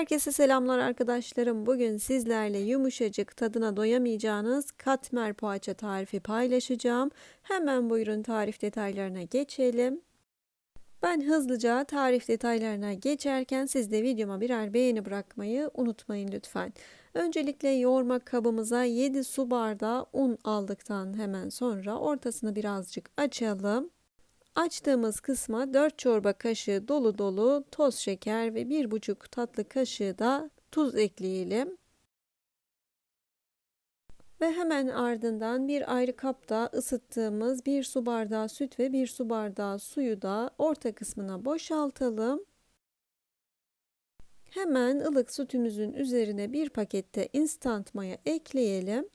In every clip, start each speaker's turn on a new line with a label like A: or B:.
A: Herkese selamlar arkadaşlarım. Bugün sizlerle yumuşacık tadına doyamayacağınız katmer poğaça tarifi paylaşacağım. Hemen buyurun tarif detaylarına geçelim. Ben hızlıca tarif detaylarına geçerken siz de videoma birer beğeni bırakmayı unutmayın lütfen. Öncelikle yoğurma kabımıza 7 su bardağı un aldıktan hemen sonra ortasını birazcık açalım. Açtığımız kısma 4 çorba kaşığı dolu dolu toz şeker ve 1,5 tatlı kaşığı da tuz ekleyelim. Ve hemen ardından bir ayrı kapta ısıttığımız 1 su bardağı süt ve 1 su bardağı suyu da orta kısmına boşaltalım. Hemen ılık sütümüzün üzerine bir pakette instant maya ekleyelim.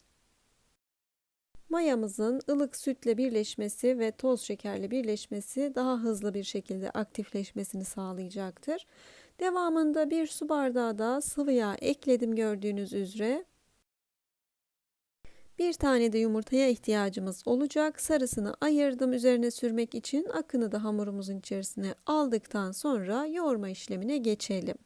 A: Mayamızın ılık sütle birleşmesi ve toz şekerle birleşmesi daha hızlı bir şekilde aktifleşmesini sağlayacaktır. Devamında bir su bardağı da sıvı yağ ekledim gördüğünüz üzere. Bir tane de yumurtaya ihtiyacımız olacak. Sarısını ayırdım üzerine sürmek için. Akını da hamurumuzun içerisine aldıktan sonra yoğurma işlemine geçelim.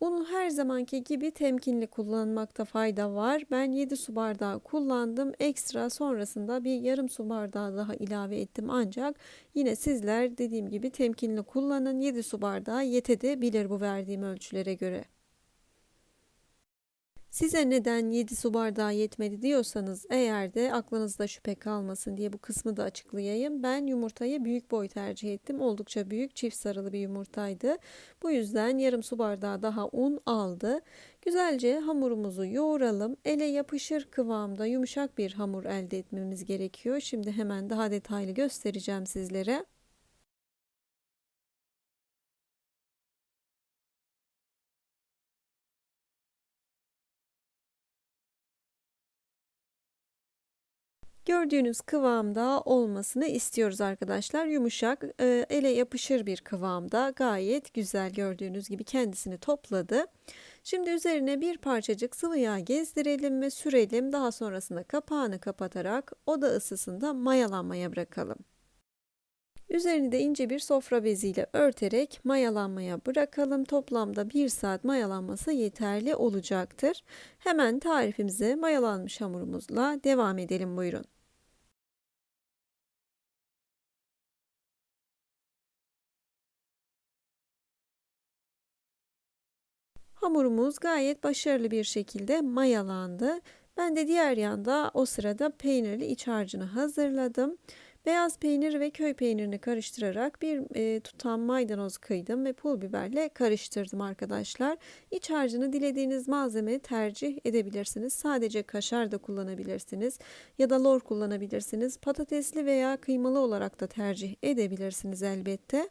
A: Unu her zamanki gibi temkinli kullanmakta fayda var. Ben 7 su bardağı kullandım. Ekstra sonrasında bir yarım su bardağı daha ilave ettim. Ancak yine sizler dediğim gibi temkinli kullanın. 7 su bardağı yetebilir bu verdiğim ölçülere göre. Size neden 7 su bardağı yetmedi diyorsanız eğer de aklınızda şüphe kalmasın diye bu kısmı da açıklayayım. Ben yumurtayı büyük boy tercih ettim. Oldukça büyük çift sarılı bir yumurtaydı. Bu yüzden yarım su bardağı daha un aldı. Güzelce hamurumuzu yoğuralım. Ele yapışır kıvamda yumuşak bir hamur elde etmemiz gerekiyor. Şimdi hemen daha detaylı göstereceğim sizlere. Gördüğünüz kıvamda olmasını istiyoruz arkadaşlar. Yumuşak, e, ele yapışır bir kıvamda gayet güzel gördüğünüz gibi kendisini topladı. Şimdi üzerine bir parçacık sıvı yağ gezdirelim ve sürelim. Daha sonrasında kapağını kapatarak oda ısısında mayalanmaya bırakalım. Üzerini de ince bir sofra beziyle örterek mayalanmaya bırakalım. Toplamda 1 saat mayalanması yeterli olacaktır. Hemen tarifimize mayalanmış hamurumuzla devam edelim buyurun. Hamurumuz gayet başarılı bir şekilde mayalandı. Ben de diğer yanda o sırada peynirli iç harcını hazırladım. Beyaz peynir ve köy peynirini karıştırarak bir e, tutam maydanoz kıydım ve pul biberle karıştırdım arkadaşlar. İç harcını dilediğiniz malzeme tercih edebilirsiniz. Sadece kaşar da kullanabilirsiniz ya da lor kullanabilirsiniz. Patatesli veya kıymalı olarak da tercih edebilirsiniz elbette.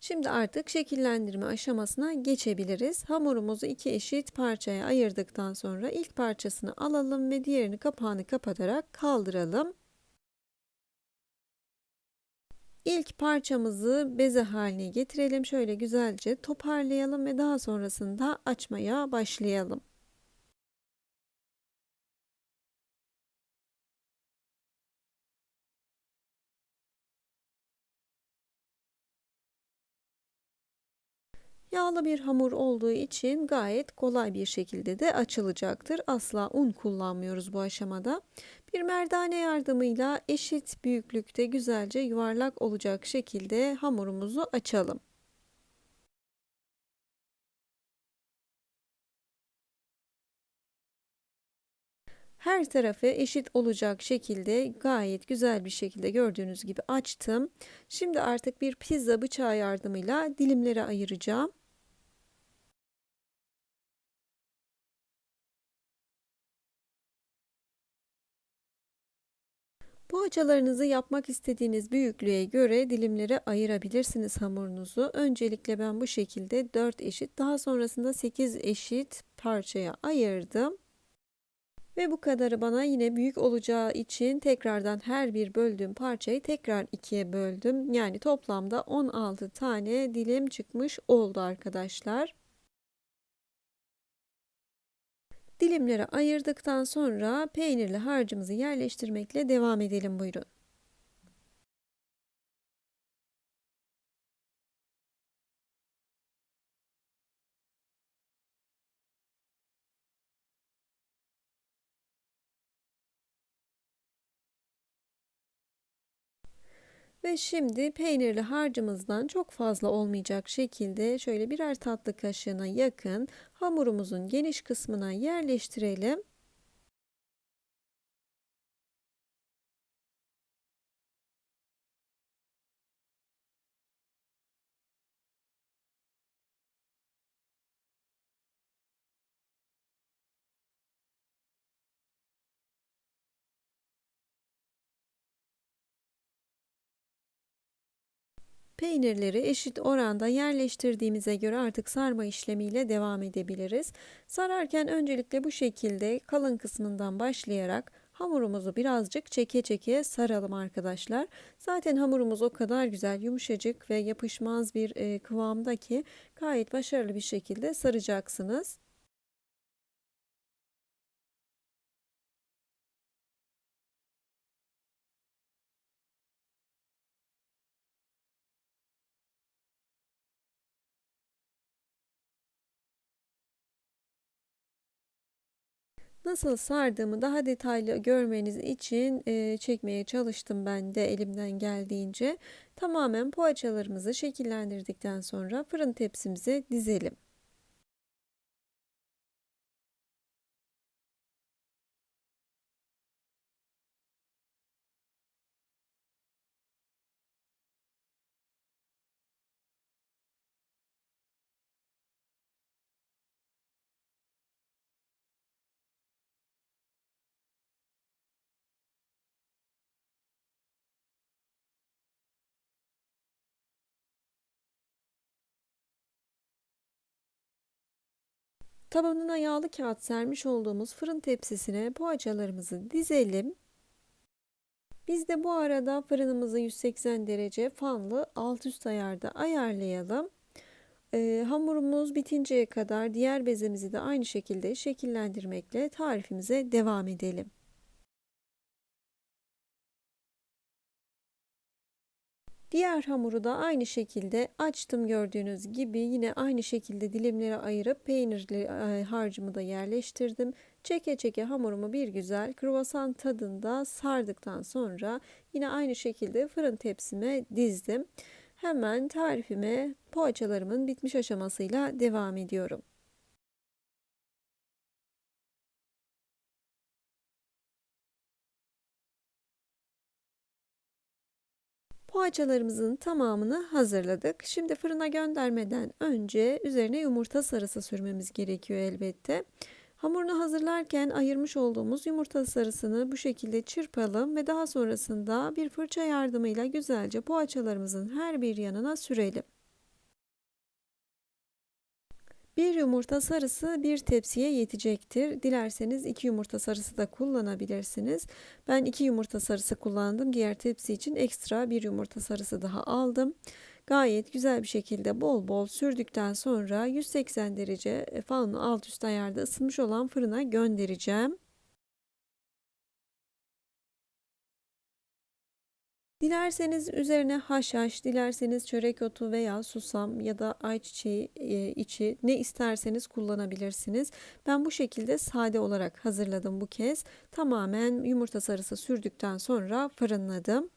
A: Şimdi artık şekillendirme aşamasına geçebiliriz. Hamurumuzu iki eşit parçaya ayırdıktan sonra ilk parçasını alalım ve diğerini kapağını kapatarak kaldıralım. İlk parçamızı beze haline getirelim. Şöyle güzelce toparlayalım ve daha sonrasında açmaya başlayalım. Yağlı bir hamur olduğu için gayet kolay bir şekilde de açılacaktır. Asla un kullanmıyoruz bu aşamada. Bir merdane yardımıyla eşit büyüklükte güzelce yuvarlak olacak şekilde hamurumuzu açalım. Her tarafı eşit olacak şekilde gayet güzel bir şekilde gördüğünüz gibi açtım. Şimdi artık bir pizza bıçağı yardımıyla dilimlere ayıracağım. Poğaçalarınızı yapmak istediğiniz büyüklüğe göre dilimlere ayırabilirsiniz hamurunuzu. Öncelikle ben bu şekilde 4 eşit daha sonrasında 8 eşit parçaya ayırdım. Ve bu kadarı bana yine büyük olacağı için tekrardan her bir böldüğüm parçayı tekrar ikiye böldüm. Yani toplamda 16 tane dilim çıkmış oldu arkadaşlar. Dilimlere ayırdıktan sonra peynirli harcımızı yerleştirmekle devam edelim buyurun. Ve şimdi peynirli harcımızdan çok fazla olmayacak şekilde şöyle birer tatlı kaşığına yakın hamurumuzun geniş kısmına yerleştirelim. Peynirleri eşit oranda yerleştirdiğimize göre artık sarma işlemiyle devam edebiliriz. Sararken öncelikle bu şekilde kalın kısmından başlayarak hamurumuzu birazcık çeke çeke saralım arkadaşlar. Zaten hamurumuz o kadar güzel yumuşacık ve yapışmaz bir e, kıvamda ki gayet başarılı bir şekilde saracaksınız. Nasıl sardığımı daha detaylı görmeniz için e, çekmeye çalıştım ben de elimden geldiğince. Tamamen poğaçalarımızı şekillendirdikten sonra fırın tepsimize dizelim. Tabanına yağlı kağıt sermiş olduğumuz fırın tepsisine poğaçalarımızı dizelim. Biz de bu arada fırınımızı 180 derece fanlı alt üst ayarda ayarlayalım. Ee, hamurumuz bitinceye kadar diğer bezemizi de aynı şekilde şekillendirmekle tarifimize devam edelim. Diğer hamuru da aynı şekilde açtım gördüğünüz gibi yine aynı şekilde dilimlere ayırıp peynirli e, harcımı da yerleştirdim. Çeke çeke hamurumu bir güzel kruvasan tadında sardıktan sonra yine aynı şekilde fırın tepsime dizdim. Hemen tarifime poğaçalarımın bitmiş aşamasıyla devam ediyorum. Poğaçalarımızın tamamını hazırladık. Şimdi fırına göndermeden önce üzerine yumurta sarısı sürmemiz gerekiyor elbette. Hamurunu hazırlarken ayırmış olduğumuz yumurta sarısını bu şekilde çırpalım ve daha sonrasında bir fırça yardımıyla güzelce poğaçalarımızın her bir yanına sürelim. Bir yumurta sarısı bir tepsiye yetecektir. Dilerseniz iki yumurta sarısı da kullanabilirsiniz. Ben iki yumurta sarısı kullandım. Diğer tepsi için ekstra bir yumurta sarısı daha aldım. Gayet güzel bir şekilde bol bol sürdükten sonra 180 derece falan alt üst ayarda ısınmış olan fırına göndereceğim. Dilerseniz üzerine haşhaş, dilerseniz çörek otu veya susam ya da ayçiçeği e, içi ne isterseniz kullanabilirsiniz. Ben bu şekilde sade olarak hazırladım bu kez. Tamamen yumurta sarısı sürdükten sonra fırınladım.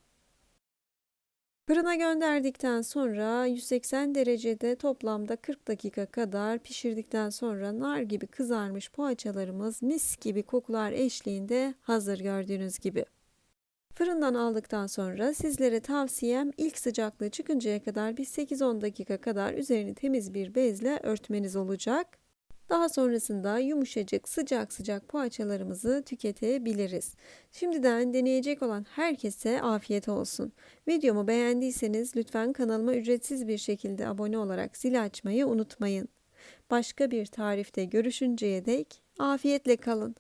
A: Fırına gönderdikten sonra 180 derecede toplamda 40 dakika kadar pişirdikten sonra nar gibi kızarmış poğaçalarımız mis gibi kokular eşliğinde hazır gördüğünüz gibi. Fırından aldıktan sonra sizlere tavsiyem ilk sıcaklığı çıkıncaya kadar bir 8-10 dakika kadar üzerini temiz bir bezle örtmeniz olacak. Daha sonrasında yumuşacık sıcak sıcak poğaçalarımızı tüketebiliriz. Şimdiden deneyecek olan herkese afiyet olsun. Videomu beğendiyseniz lütfen kanalıma ücretsiz bir şekilde abone olarak zil açmayı unutmayın. Başka bir tarifte görüşünceye dek afiyetle kalın.